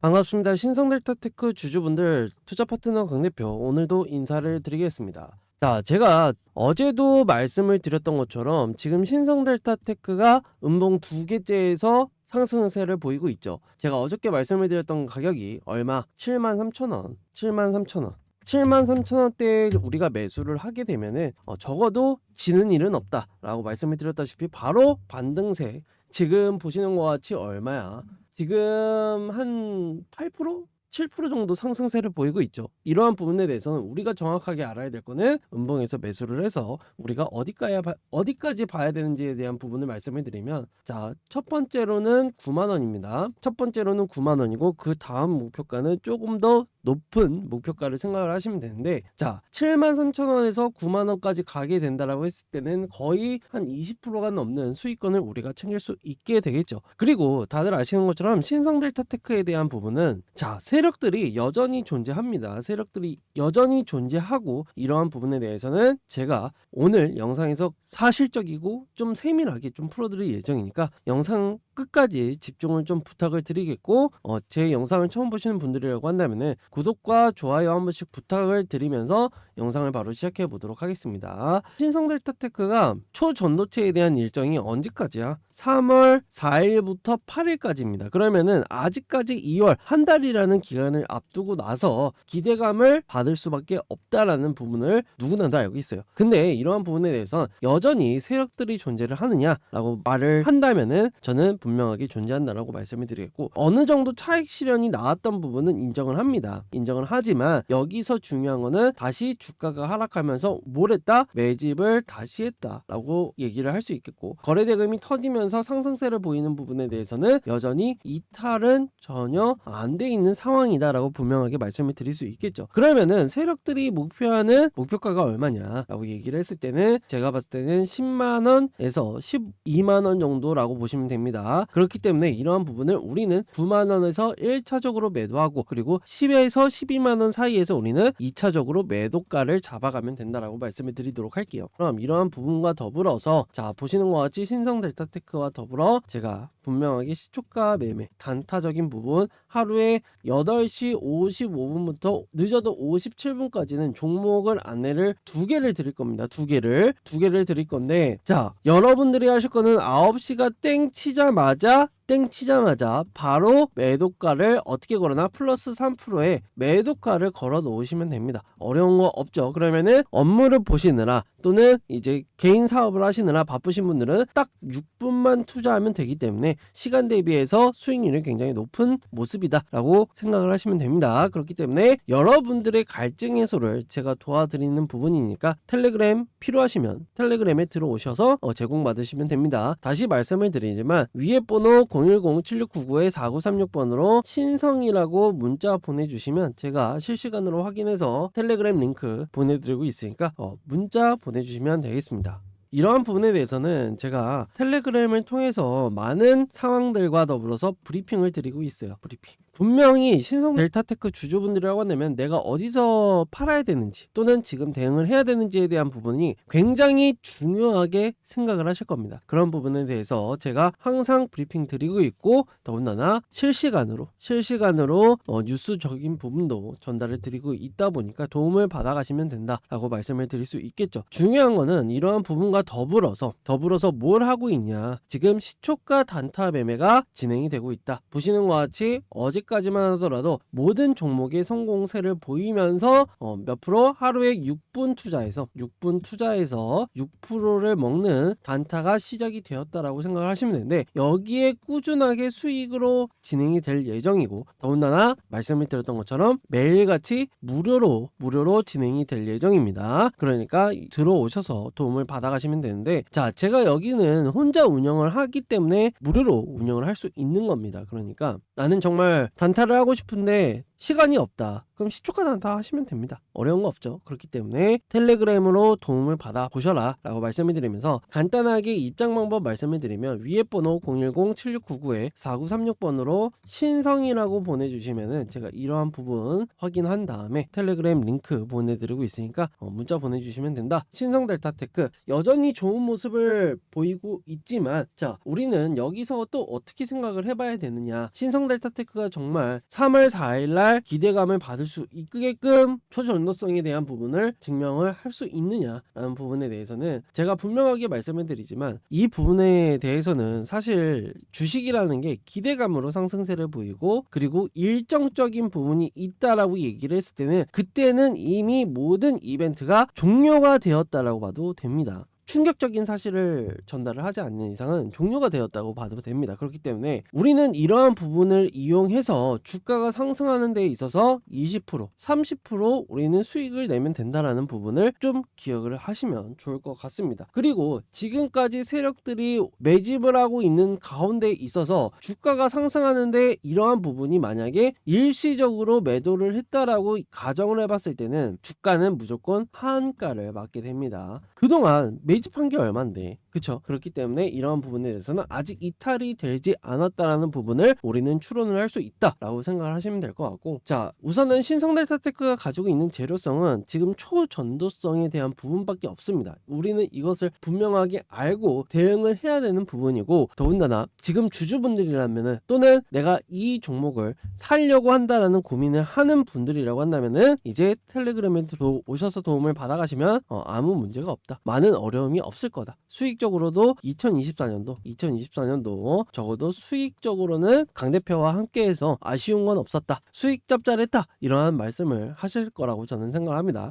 반갑습니다. 신성델타 테크 주주분들 투자 파트너 강 대표 오늘도 인사를 드리겠습니다. 자, 제가 어제도 말씀을 드렸던 것처럼 지금 신성델타 테크가 음봉 두 개째에서 상승세를 보이고 있죠. 제가 어저께 말씀을 드렸던 가격이 얼마? 73,000원. 73,000원. 73,000원대에 우리가 매수를 하게 되면은 어, 적어도 지는 일은 없다라고 말씀을 드렸다시피 바로 반등세. 지금 보시는 것 같이 얼마야? 지금 한 8%? 7% 정도 상승세를 보이고 있죠. 이러한 부분에 대해서는 우리가 정확하게 알아야 될 거는 음봉에서 매수를 해서 우리가 어디까지 봐- 어디까지 봐야 되는지에 대한 부분을 말씀을 드리면 자, 첫 번째로는 9만 원입니다. 첫 번째로는 9만 원이고 그 다음 목표가는 조금 더 높은 목표가를 생각을 하시면 되는데 자 7만 3천 원에서 9만 원까지 가게 된다라고 했을 때는 거의 한 20%가 넘는 수익권을 우리가 챙길 수 있게 되겠죠. 그리고 다들 아시는 것처럼 신성델타테크에 대한 부분은 자 세력들이 여전히 존재합니다. 세력들이 여전히 존재하고 이러한 부분에 대해서는 제가 오늘 영상에서 사실적이고 좀 세밀하게 좀 풀어드릴 예정이니까 영상 끝까지 집중을 좀 부탁을 드리겠고 어, 제 영상을 처음 보시는 분들이라고 한다면은 구독과 좋아요 한 번씩 부탁을 드리면서 영상을 바로 시작해 보도록 하겠습니다. 신성델타테크가 초전도체에 대한 일정이 언제까지야? 3월 4일부터 8일까지입니다. 그러면은 아직까지 2월 한 달이라는 기간을 앞두고 나서 기대감을 받을 수밖에 없다라는 부분을 누구나 다 알고 있어요. 근데 이러한 부분에 대해서 여전히 세력들이 존재를 하느냐라고 말을 한다면은 저는 분명하게 존재한다라고 말씀을 드리겠고 어느 정도 차익 실현이 나왔던 부분은 인정을 합니다. 인정을 하지만 여기서 중요한 거는 다시 주가가 하락하면서 뭘 했다? 매집을 다시 했다라고 얘기를 할 수 있겠고 거래 대금이 터지면서 상승세를 보이는 부분에 대해서는 여전히 이탈은 전혀 안 돼 있는 상황이다라고 분명하게 말씀을 드릴 수 있겠죠. 그러면은 세력들이 목표하는 목표가가 얼마냐라고 얘기를 했을 때는 제가 봤을 때는 10만 원에서 12만 원 정도라고 보시면 됩니다. 그렇기 때문에 이러한 부분을 우리는 9만 원에서 1차적으로 매도하고 그리고 10에 서 12만 원 사이에서 우리는 2차적으로 매도가를 잡아가면 된다라고 말씀을 드리도록 할게요. 그럼 이러한 부분과 더불어서 자 보시는 것 같이 신성 델타테크와 더불어 제가 분명하게 시초가 매매 단타적인 부분 하루에 8시 55분부터 늦어도 57분까지는 종목을 안내를 두 개를 드릴 겁니다. 두 개를 두 개를 드릴 건데 자 여러분들이 하실 거는 9시가 땡 치자마자 땡 치자마자 바로 매도가를 어떻게 걸어나 플러스 3%에 매도가를 걸어 놓으시면 됩니다. 어려운 거 없죠. 그러면은 업무를 보시느라 또는 이제 개인 사업을 하시느라 바쁘신 분들은 딱 6분만 투자하면 되기 때문에 시간 대비해서 수익률이 굉장히 높은 모습이다라고 생각을 하시면 됩니다. 그렇기 때문에 여러분들의 갈증 해소를 제가 도와드리는 부분이니까 텔레그램 필요하시면 텔레그램에 들어오셔서 어, 제공받으시면 됩니다. 다시 말씀을 드리지만 위에 번호 010-7699-4936번으로 신성이라고 문자 보내주시면 제가 실시간으로 확인해서 텔레그램 링크 보내드리고 있으니까 어, 문자 보내주시면 되겠습니다. 이러한 부분에 대해서는 제가 텔레그램을 통해서 많은 상황들과 더불어서 브리핑을 드리고 있어요. 브리핑. 분명히 신성 델타테크 주주분들이라고 한다면 내가 어디서 팔아야 되는지 또는 지금 대응을 해야 되는지에 대한 부분이 굉장히 중요하게 생각을 하실 겁니다. 그런 부분에 대해서 제가 항상 브리핑 드리고 있고 더군다나 실시간으로 실시간으로 어, 뉴스적인 부분도 전달을 드리고 있다 보니까 도움을 받아가시면 된다라고 말씀을 드릴 수 있겠죠. 중요한 거는 이러한 부분과 더불어서 더불어서 뭘 하고 있냐 지금 시초가 단타 매매가 진행이 되고 있다. 보시는 것 같이 어제 까지만 하더라도 모든 종목의 성공세를 보이면서 어, 몇 프로 하루에 6분 투자해서 6분 투자해서 6%를 먹는 단타가 시작이 되었다라고 생각을 하시면 되는데 여기에 꾸준하게 수익으로 진행이 될 예정이고 더군다나 말씀을 드렸던 것처럼 매일같이 무료로 무료로 진행이 될 예정입니다. 그러니까 들어오셔서 도움을 받아가시면 되는데 자 제가 여기는 혼자 운영을 하기 때문에 무료로 운영을 할 수 있는 겁니다. 그러니까 나는 정말 단타를 하고 싶은데 시간이 없다. 그럼 시초가 난다 하시면 됩니다. 어려운 거 없죠. 그렇기 때문에 텔레그램으로 도움을 받아 보셔라 라고 말씀을 드리면서 간단하게 입장 방법 말씀을 드리면 위에 번호 010-7699-4936번으로 신성이라고 보내주시면은 제가 이러한 부분 확인한 다음에 텔레그램 링크 보내드리고 있으니까 어, 문자 보내주시면 된다. 신성 델타 테크 여전히 좋은 모습을 보이고 있지만 자 우리는 여기서 또 어떻게 생각을 해봐야 되느냐 신성 델타 테크가 정말 3월 4일 날 기대감을 받을 수 있게끔 초전도성에 대한 부분을 증명을 할 수 있느냐라는 부분에 대해서는 제가 분명하게 말씀을 드리지만 이 부분에 대해서는 사실 주식이라는 게 기대감으로 상승세를 보이고 그리고 일정적인 부분이 있다라고 얘기를 했을 때는 그때는 이미 모든 이벤트가 종료가 되었다라고 봐도 됩니다. 충격적인 사실을 전달을 하지 않는 이상은 종료가 되었다고 봐도 됩니다. 그렇기 때문에 우리는 이러한 부분을 이용해서 주가가 상승하는 데 있어서 20%, 30% 우리는 수익을 내면 된다라는 부분을 좀 기억을 하시면 좋을 것 같습니다. 그리고 지금까지 세력들이 매집을 하고 있는 가운데 있어서 주가가 상승하는데 이러한 부분이 만약에 일시적으로 매도를 했다라고 가정을 해봤을 때는 주가는 무조건 하한가를 맞게 됩니다. 그동안 매집 한 게 얼만데 그쵸. 그렇기 때문에 이러한 부분에 대해서는 아직 이탈이 되지 않았다라는 부분을 우리는 추론을 할 수 있다라고 생각을 하시면 될 것 같고. 자 우선은 신성 델타테크가 가지고 있는 재료성은 지금 초전도성에 대한 부분밖에 없습니다. 우리는 이것을 분명하게 알고 대응을 해야 되는 부분이고 더군다나 지금 주주분들이라면은 또는 내가 이 종목을 살려고 한다라는 고민을 하는 분들이라고 한다면은 이제 텔레그램에 도 오셔서 도움을 받아가시면 어, 아무 문제가 없다. 많은 어려움이 없을 거다. 수익 적으로도 2024년도 2024년도 적어도 수익적으로는 강 대표와 함께해서 아쉬운 건 없었다. 수익 짭짤했다. 이러한 말씀을 하실 거라고 저는 생각합니다